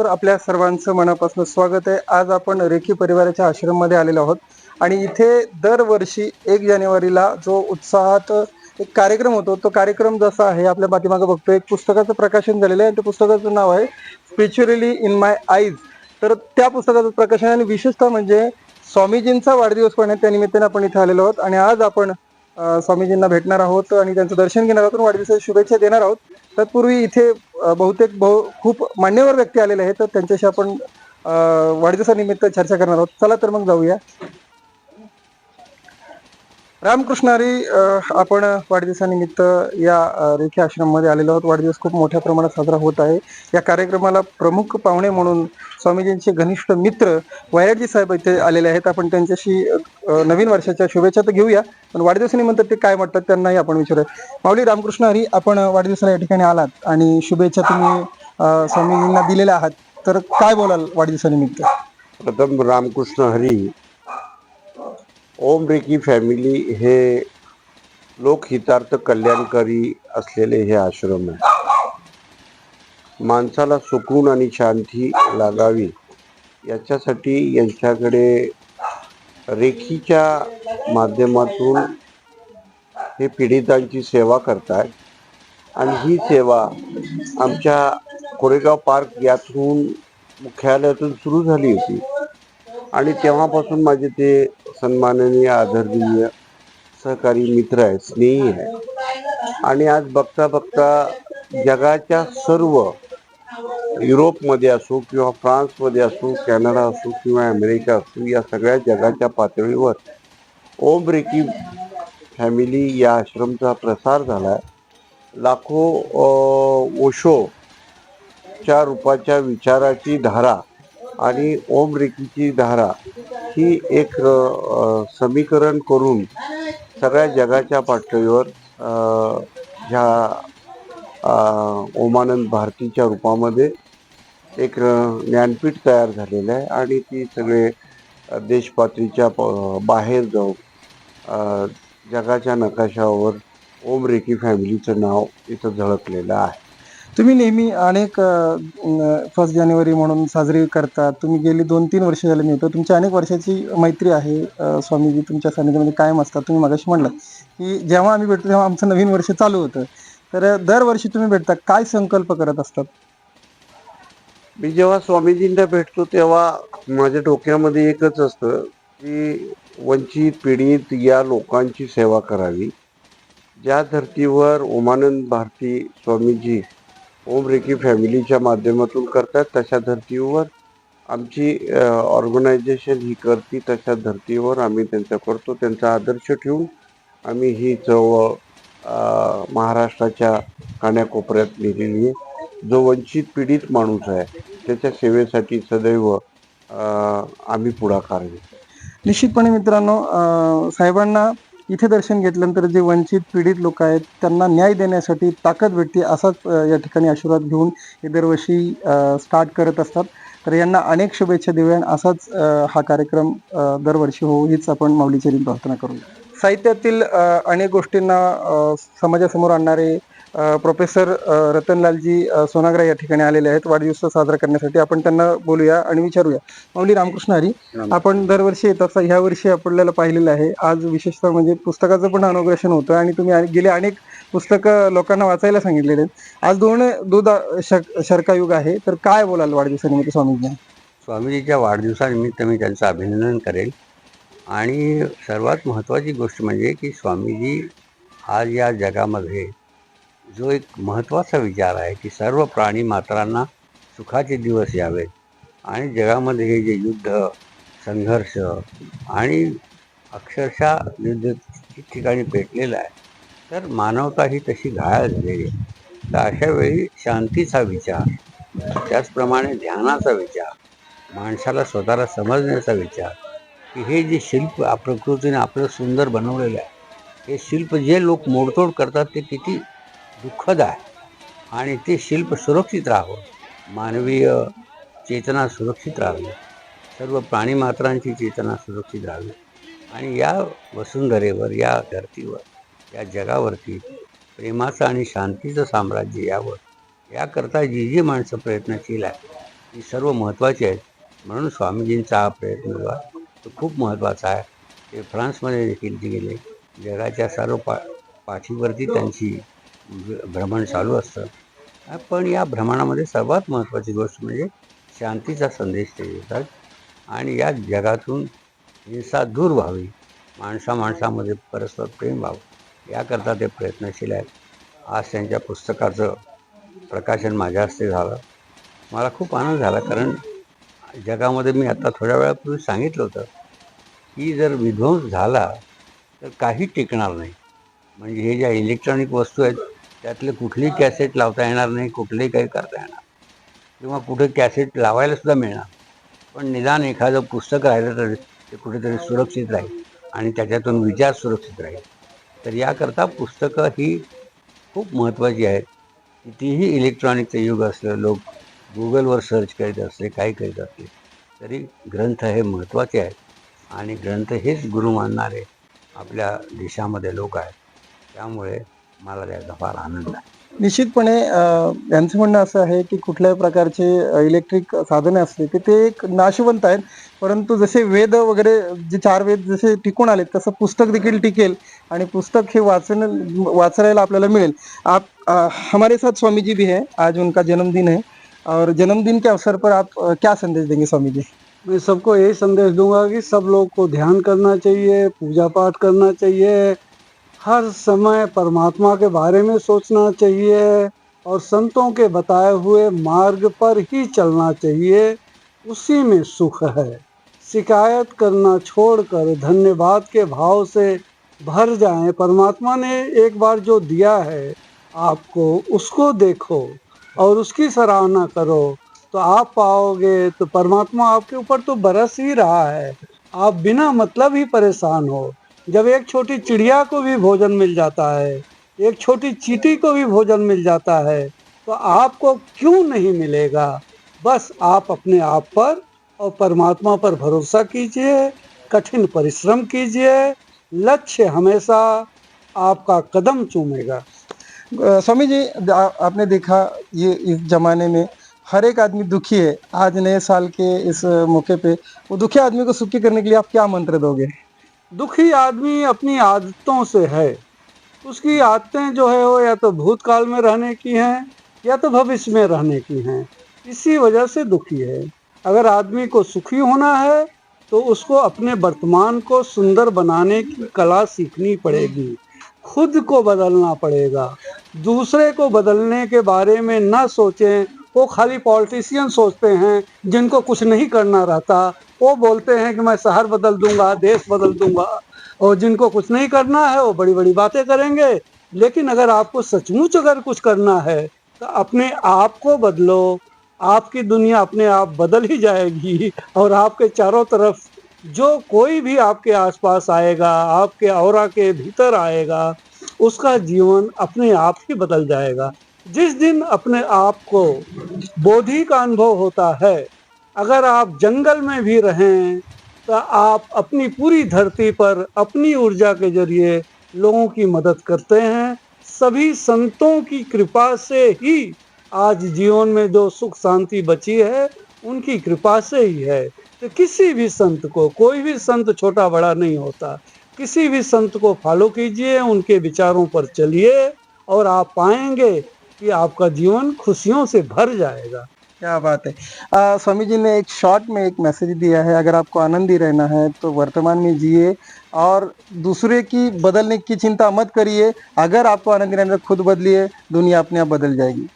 चॅनल्सवर आपल्या सर्वांचं मनापासून स्वागत आहे. आज आपण रेखी परिवाराच्या आश्रममध्ये आलेलो आहोत. आणि इथे दरवर्षी एक जानेवारीला जो उत्साहात एक कार्यक्रम होतो तो कार्यक्रम जसा आहे आपल्या पाठीमागे बघतो एक पुस्तकाचं प्रकाशन झालेलं आहे. आणि त्या पुस्तकाचं नाव आहे स्पिरिच्युअली इन माय आईज तर त्या पुस्तकाचं प्रकाशन आणि विशेषतः म्हणजे स्वामीजींचा वाढदिवस पण आहे त्या निमित्ताने आपण इथे आलेलो आहोत. आणि आज आपण स्वामीजींना भेटणार आहोत आणि त्यांचं दर्शन घेणार आहोत वाढदिवसाच्या शुभेच्छा देणार आहोत. तत्पूर्वी इथे बहुतेक बहु खूप मान्यवर व्यक्ती आलेले आहेत तर त्यांच्याशी आपण वाढदिवसानिमित्त चर्चा करणार आहोत. चला तर मग जाऊया. रामकृष्ण हरी आपण वाढदिवसानिमित्त या अ, रेखी आश्रममध्ये आलेलो आहोत. वाढदिवस खूप मोठ्या प्रमाणात साजरा होत आहे. या कार्यक्रमाला प्रमुख पाहुणे म्हणून स्वामीजींचे घनिष्ठ मित्र वैराजी साहेब इथे आलेले आहेत. आपण त्यांच्याशी नवीन वर्षाच्या शुभेच्छा तर घेऊया पण वाढदिवसानिमित्त ते काय म्हणतात त्यांनाही आपण विचारूया. माऊली रामकृष्ण हरी आपण वाढदिवसाला या ठिकाणी आलात आणि शुभेच्छा तुम्ही स्वामीजींना दिलेल्या आहात. तर काय बोलाल वाढदिवसानिमित्त? प्रथम रामकृष्ण हरी ओम रेकी फॅमिली हे लोकहितार्थ कल्याणकारी असलेले हे आश्रम आहे. माणसाला सुकून आणि शांती लागावी याच्यासाठी यांच्याकडे रेखीच्या माध्यमातून हे पीडितांची सेवा करतात आणि ही सेवा आमच्या कोरेगाव पार्क यातून मुख्यालयातून सुरू झाली होती. आणि तेव्हापासून माझे ते सन्माननीय आदरणीय सहकारी मित्र आहे स्नेही आहे आणि आज बघता बघता जगाच्या सर्व युरोपमध्ये असो किंवा फ्रान्समध्ये असो कॅनडा असो किंवा अमेरिका असो या सगळ्या जगाच्या पातळीवर ओम रेकी फॅमिली या आश्रमचा प्रसार झाला लाखो ओशोच्या रूपाच्या विचाराची धारा आणि ओम रेकीची धारा ही एक समीकरण करून सगळ्या जगाच्या पातळीवर ह्या ओमानंद भारतीच्या रूपामध्ये एक ज्ञानपीठ तयार झालेलं आहे आणि ती सगळे देशपातळीच्या प- बाहेर जाऊन जगाच्या नकाशावर ओम रेकी फॅमिलीचं नाव इथं झळकलेलं आहे. तुम्ही नेहमी अनेक फर्स्ट जानेवारी म्हणून साजरी करतात. तुम्ही गेली दोन तीन वर्ष झाले मिळतो तुमची अनेक वर्षाची मैत्री आहे अ, स्वामीजी तुमच्या सानिध्यामध्ये कायम असतात. तुम्ही मगाशी म्हणलं की जेव्हा आम्ही भेटतो तेव्हा आमचं नवीन वर्ष चालू होतं. तर दरवर्षी तुम्ही भेटता. काय संकल्प करत असतात? मी जेव्हा स्वामीजींना भेटतो तेव्हा माझ्या डोक्यामध्ये एकच असतं की वंचित पीडित या लोकांची सेवा करावी. ज्या धर्तीवर ओमानंद भारती स्वामीजी ओम रेकी फॅमिलीच्या माध्यमातून करतात तशा धर्तीवर आमची ऑर्गनायझेशन ही करते तशा धर्तीवर आम्ही त्यांचा करतो त्यांचा आदर्श ठेवून आम्ही ही चळवळ महाराष्ट्राच्या कान्याकोपऱ्यात लिहिलेली आहे. जो वंचित पीडित माणूस आहे त्याच्या सेवेसाठी सदैव आम्ही पुढाकार घेतो. निश्चितपणे मित्रांनो साहेबांना इथे दर्शन घेतल्यानंतर जे वंचित पीडित लोक आहेत त्यांना न्याय देण्यासाठी ताकद भेटते असाच या ठिकाणी आशीर्वाद घेऊन हे दरवर्षी स्टार्ट करत असतात. तर यांना अनेक शुभेच्छा देऊया असाच हा कार्यक्रम दरवर्षी होऊ हीच आपण माऊलीचरणी प्रार्थना करूया. साहित्यातील अनेक गोष्टींना समाजासमोर आणणारे प्रोफेसर रतनलालजी सोनाग्रा या ठिकाणी आलेले आहेत. वाढदिवस साजरा करण्यासाठी आपण त्यांना बोलूया आणि विचारूया. माऊली रामकृष्ण हरी आपण दरवर्षी येत असता ह्या वर्षी आपल्याला पाहिलेलं आहे. आज विशेषतः म्हणजे पुस्तकाचं पण अनोग्रेशन होतं आणि तुम्ही गेले अनेक पुस्तकं लोकांना वाचायला सांगितलेले आहेत. आज दोन दूध शर्कायुग आहे. तर काय बोलाल वाढदिवसानिमित्त स्वामीजी? स्वामीजीच्या वाढदिवसानिमित्त मी त्यांचं अभिनंदन करेल. आणि सर्वात महत्त्वाची गोष्ट म्हणजे की स्वामीजी आज या जगामध्ये जो एक महत्त्वाचा विचार आहे की सर्व प्राणी मात्रांना सुखाचे दिवस यावेत. आणि जगामध्ये हे जे युद्ध संघर्ष आणि अक्षरशः युद्ध ठिकाणी पेटलेलं आहे तर मानवता ही तशी घायाळ झालेली आहे. तर अशा वेळी शांतीचा विचार त्याचप्रमाणे ध्यानाचा विचार माणसाला स्वतःला समजण्याचा विचार की हे जे शिल्प प्रकृतीने आपलं सुंदर बनवलेलं आहे हे शिल्प जे लोक मोडतोड करतात ते किती दुःखद आहे. आणि ते शिल्प सुरक्षित राहावं मानवीय चेतना सुरक्षित राहावी सर्व प्राणीमात्रांची चेतना सुरक्षित राहावी. आणि या वसुंधरेवर या धर्तीवर या जगावरती प्रेमाचं आणि शांतीचं साम्राज्य यावं याकरता जी जी माणसं प्रयत्नशील आहेत ती सर्व महत्त्वाची आहेत. म्हणून स्वामीजींचा हा प्रयत्न जो तो खूप महत्त्वाचा आहे. ते फ्रान्समध्ये देखील ते गेले. जगाच्या सर्व पा पाठीवरती त्यांची भ्रमण चालू असतं. पण या भ्रमणामध्ये सर्वात महत्त्वाची गोष्ट म्हणजे शांतीचा संदेश ते देतात. आणि या जगातून हिंसा दूर व्हावी. माणसा माणसामध्ये परस्पर प्रेम व्हावं. याकरता ते प्रयत्नशील आहेत. आज त्यांच्या पुस्तकाचं प्रकाशन माझ्या हस्ते झालं. मला खूप आनंद झाला कारण जगामध्ये मी आता थोड्या वेळापूर्वी सांगितलं होतं की जर विध्वंस झाला तर काही टिकणार नाही. म्हणजे हे ज्या इलेक्ट्रॉनिक वस्तू आहेत त्यातले कुठलीही कॅसेट लावता येणार नाही कुठलेही काही करता येणार. किंवा कुठे कॅसेट लावायलासुद्धा मिळणार. पण निदान एखादं पुस्तक राहिलं तर ते कुठेतरी सुरक्षित राहील आणि त्याच्यातून विचार सुरक्षित राहील. तर याकरता पुस्तकं ही खूप महत्त्वाची आहेत. कितीही इलेक्ट्रॉनिकचं युग असलं लोक गुगलवर सर्च करीत असते काही करीत असते तरी ग्रंथ हे महत्त्वाचे आहेत. आणि ग्रंथ हेच गुरु मानणारे आपल्या देशामध्ये लोक आहेत. त्यामुळे मला त्याचा फार आनंद आहे. निश्चितपणे यांचं म्हणणं असं आहे की कुठल्याही प्रकारचे इलेक्ट्रिक साधने असले की ते एक नाशवंत आहेत. परंतु जसे वेद वगैरे जे चार वेद जसे टिकून आले तसं पुस्तक देखील टिकेल आणि पुस्तक हे वाचन वाचायला आपल्याला मिळेल. आप आ, हमारे साथ स्वामी जी भी है. आज उनका जन्मदिन है. और जन्मदिन के अवसर पर आप क्या संदेश देंगे स्वामी जी? मैं सबको यही संदेश दूँगा कि सब लोग को ध्यान करना चाहिए पूजा पाठ करना चाहिए, हर समय परमात्मा के बारे में सोचना चाहिए और संतों के बताए हुए मार्ग पर ही चलना चाहिए। उसी में सुख है। शिकायत करना छोड़कर धन्यवाद के भाव से भर जाएँ। परमात्मा ने एक बार जो दिया है, आपको उसको देखो। और उसकी सराहना करो। तो आप पाओगे तो परमात्मा आपके ऊपर तो बरस ही रहा है। आप बिना मतलब ही परेशान हो। जब एक छोटी चिड़िया को भी भोजन मिल जाता है, एक छोटी चीटी को भी भोजन मिल जाता है तो आपको क्यों नहीं मिलेगा? बस आप अपने आप पर और परमात्मा पर भरोसा कीजिए, कठिन परिश्रम कीजिए। लक्ष्य हमेशा आपका कदम चूमेगा। स्वामी जी आपने देखा ये इस जमाने में हर एक आदमी दुखी है। आज नए साल के इस मौके पे वो दुखी आदमी को सुखी करने के लिए आप क्या मंत्र दोगे? दुखी आदमी अपनी आदतों से है। उसकी आदतें जो है वो या तो भूतकाल में रहने की हैं, या तो भविष्य में रहने की हैं। इसी वजह से दुखी है। अगर आदमी को सुखी होना है तो उसको अपने वर्तमान को सुंदर बनाने की कला सीखनी पड़ेगी। खुद को बदलना पड़ेगा। दूसरे को बदलने के बारे में न सोचें, वो खाली पॉलिटिशियन सोचते हैं, जिनको कुछ नहीं करना रहता। वो बोलते हैं कि मैं शहर बदल दूँगा, देश बदल दूँगा, और जिनको कुछ नहीं करना है, वो बड़ी बड़ी बातें करेंगे। लेकिन अगर आपको सचमुच अगर कुछ करना है तो अपने आप को बदलो। आपकी दुनिया अपने आप बदल ही जाएगी, और आपके चारों तरफ़ जो कोई भी आपके आसपास आएगा, आपके और के भीतर आएगा। उसका जीवन अपने आप ही बदल जाएगा। जिस दिन अपने आप को बोधि का अनुभव होता है, अगर आप जंगल में भी रहें तो आप अपनी पूरी धरती पर अपनी ऊर्जा के ज़रिए लोगों की मदद करते हैं। सभी संतों की कृपा से ही आज जीवन में जो सुख शांति बची है, उनकी कृपा से ही है। तो किसी भी संत को, कोई भी संत छोटा बड़ा नहीं होता। किसी भी संत को फॉलो कीजिए उनके विचारों पर चलिए और आप पाएँगे कि आपका जीवन खुशियों से भर जाएगा। क्या बात है। अ, स्वामी जी ने एक शॉर्ट में एक मैसेज दिया है अगर आपको आनंद ही रहना है तो वर्तमान में जिए और दूसरे की बदलने की चिंता मत करिए। अगर आपको आनंदी रहना तो खुद बदलिए दुनिया अपने आप बदल जाएगी।